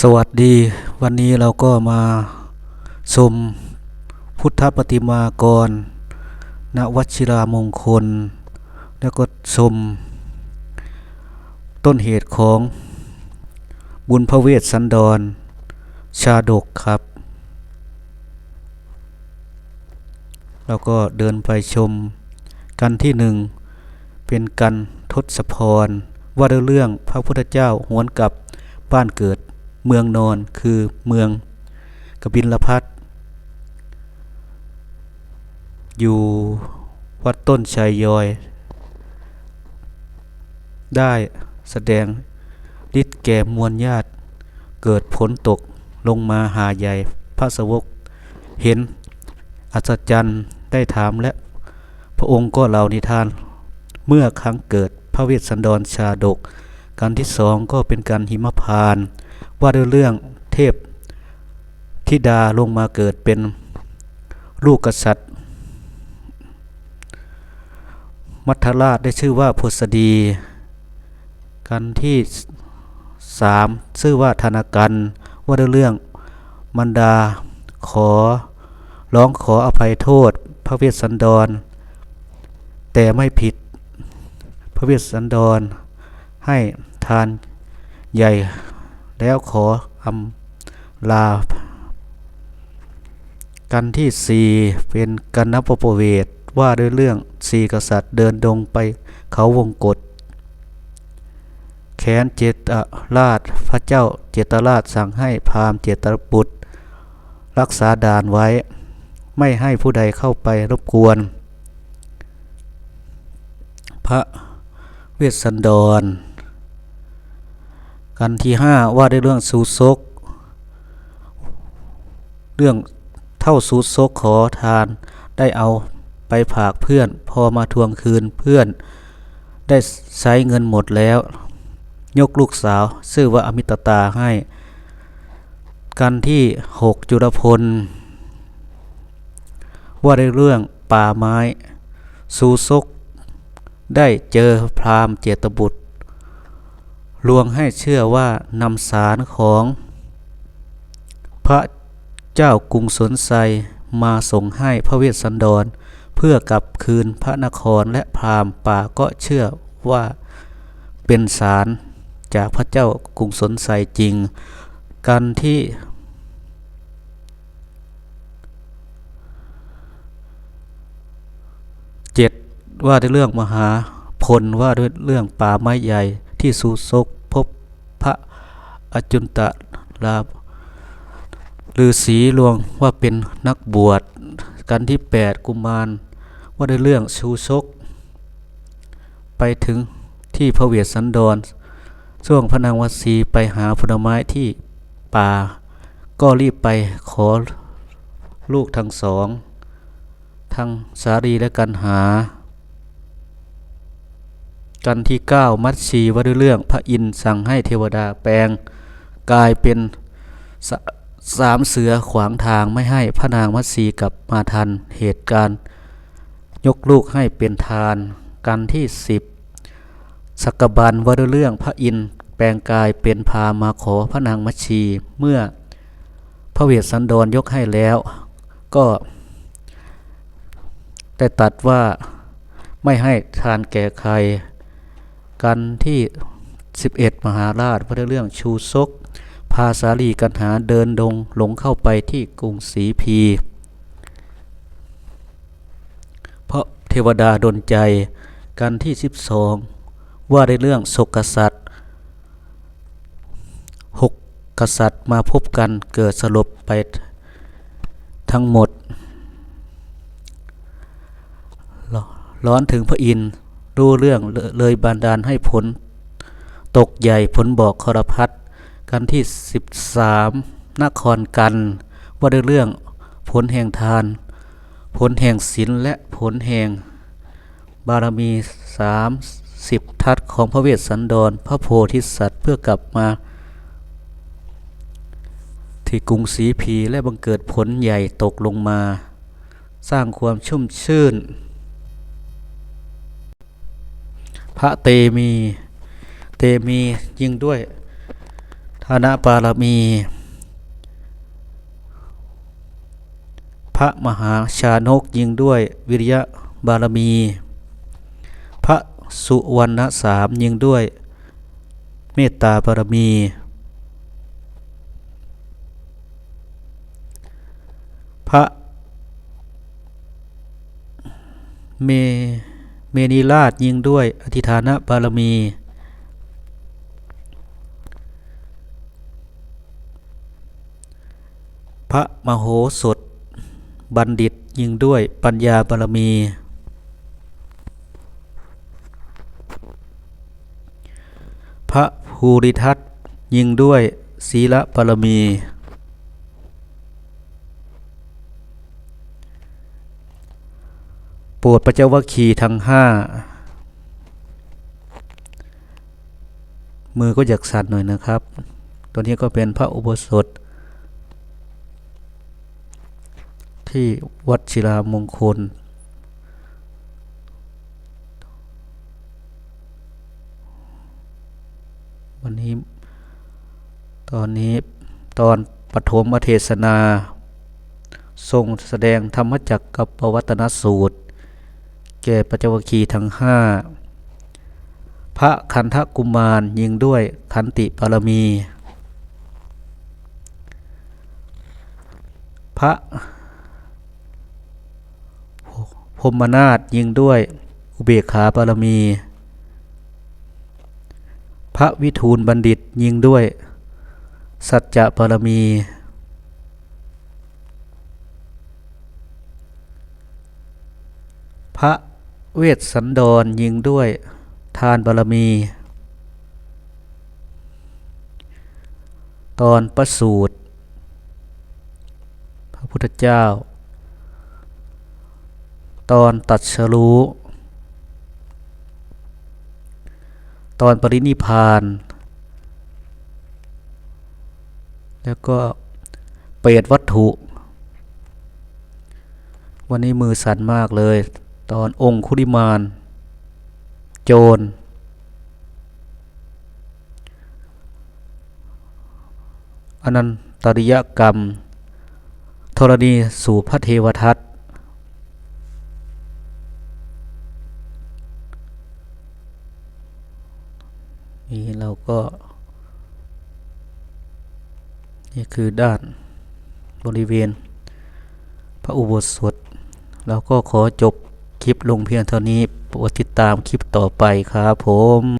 สวัสดีวันนี้เราก็มาชมพุทธปฏิมากรณวชิรามงคล แล้วก็ชมต้นเหตุของบุญพระเวสสันดร ชาดกครับแล้วก็เดินไปชมกันที่หนึ่งเป็นกันทศพร ว่าด้วยเรื่องพระพุทธเจ้าหวนกลับบ้านเกิด เมืองนอนคือเมืองกบินลพัทอยู่วัดต้นชัยยอย ได้แสดงฤทธิ์แก่มวลญาติ เกิดผลตกลงมาหาใหญ่พระสวก เห็นอัศจรรย์ได้ถามและพระองค์ก็เล่านิทาน เมื่อครั้งเกิดพระเวสสันดรชาดก การที่สองก็เป็นการหิมพานต์ ว่าด้วยเรื่องเทพธิดาลงมาเกิดเป็นลูกกษัตริย์ มัทราชได้ชื่อว่าพศดีการที่สามชื่อว่าธนกันว่าด้วยเรื่องมันดาขอร้องขออภัยโทษ พระเวสสันดร แต่ไม่ผิด พระเวสสันดร ให้ทานใหญ่ แล้วขออำลา กันที่สี่เป็นกันนปปเวทว่าด้วยเรื่องสี่กษัตริย์เดินดงไปเขาวงกฏแค้นเจตราชพระเจ้าเจตราชสั่งให้พราหมณ์เจตบุตร รักษาด่านไว้ ไม่ให้ผู้ใดเข้าไปรบกวน พระเวสสันดร กันที่ห้าว่าด้วยเรื่องสูซก เรื่องเท่าสูซกขอทาน ได้เอาไปผากเพื่อน พอมาทวงคืนเพื่อน ได้ใช้เงินหมดแล้ว ยกลูกสาวชื่อว่าอมิตตาให้ กันที่หกจุลพล ว่าในเรื่องป่าไม้สูซก ได้เจอพราหมณ์เจตบุตร ลวงให้เชื่อว่านำสารของพระเจ้ากรุงสนไซมาส่งให้พระเวสสันดร เพื่อกลับคืนพระนครและพราหมณ์ป่าก็เชื่อว่าเป็นสารจากพระเจ้ากรุงสนไซจริง กันที่เจ็ดว่าด้วยเรื่องมหาพลว่าด้วยเรื่องป่าไม้ใหญ่ ที่สุซกพบพระอจุนตะลาฤาษีลวงว่าเป็นนักบวชกันที่แปดกุมารว่าด้วยเรื่องชูซกไปถึงที่พระเวสสันดร ช่วงพระนางวัสีไปหาผลไม้ที่ป่า ก็รีบไปขอลูกทั้งสอง ทั้งสารีและกันหา กันที่เก้ามัตสีว่าด้วยเรื่องพระอินทร์สั่งให้เทวดาแปลงกลายเป็นสสามเสือขวางทางไม่ให้พระนางมัตสีกลับมาทันเหตุการณ์ ยกลูกให้เป็นทาน กันที่สิบสักกบันว่าด้วยเรื่องพระอินทร์แปลงกายเป็นพามาขอพระนางมัชชีเมื่อพระเวสสันดรยกให้แล้ว ก็ได้ตัดว่าไม่ให้ทานแก่ใคร กันที่ 11 มหาราชว่าด้วยเรื่องชูซก พาสาลีกันหาเดินดงหลงเข้าไปที่กรุงศรีพี เพราะเทวดาดนใจกันที่ 12 ว่าในเรื่องศกษัตริย์หกกษัตริย์มาพบกันเกิดสลบไปทั้งหมด ร้อนถึงพระอินทร์ รู้เรื่องเลยบานดาลให้ผล ตกใหญ่ผลบอกครพัฒกันที่ 13 นครกัน ว่าด้วยเรื่องผลแห่งทาน ผลแห่งศีลและผลแห่ง บารมีสามสิบทัศของพระเวสสันดร พระโพธิสัตว์เพื่อกลับมา ที่กรุงศรีพีและบังเกิดผลใหญ่ตกลงมา สร้างความชุ่มชื่น พระเตมี เตมียิ่งด้วยฐานะบารมี พระมหาชานกยิงด้วยวิริยะบารมี พระสุวรรณสามยิงด้วยเมตตาบารมี พระเม เมนีราชยิงด้วยอธิฐานบารมี พระมโหสถ บัณฑิตยิงด้วยปัญญาบารมี พระภูริทัตยิงด้วยศีลบารมี ปรดพระเจ้าวัคคีทั้งห้ามือก็อยากสั่นหน่อยนะครับ ตัวนี้ก็เป็นพระอุโบสถ ที่วัดศิลามงคล วันนี้ ตอนนี้ตอนปฐมเทศนา ทรงแสดงธรรมจักรกับปวัตนสูตร แก่ปัจจวคีทั้งห้าพระคันธกุมารยิงด้วยขันติบารมี พระพมนาถยิงด้วยอุเบกขาบารมี พระวิทูลบัณฑิตยิงด้วย สัจจะบารมี พระ เวสสันดรยิงด้วยทานบารมี ตอนประสูตรพระพุทธเจ้า ตอนตัดสรู้ ตอนปรินิพพาน แล้วก็เปรตวัตถุ วันนี้มือสั่นมากเลย ตอนองคุริมาน โจร อนันตริยกรรมธรณีสู่พระเทวทัตนี่เราก็ นี่คือด้านบริเวณ พระอุโบสถเราก็ขอจบ คลิปลงเพียงเท่านี้โปรดติดตามคลิปต่อไปครับผม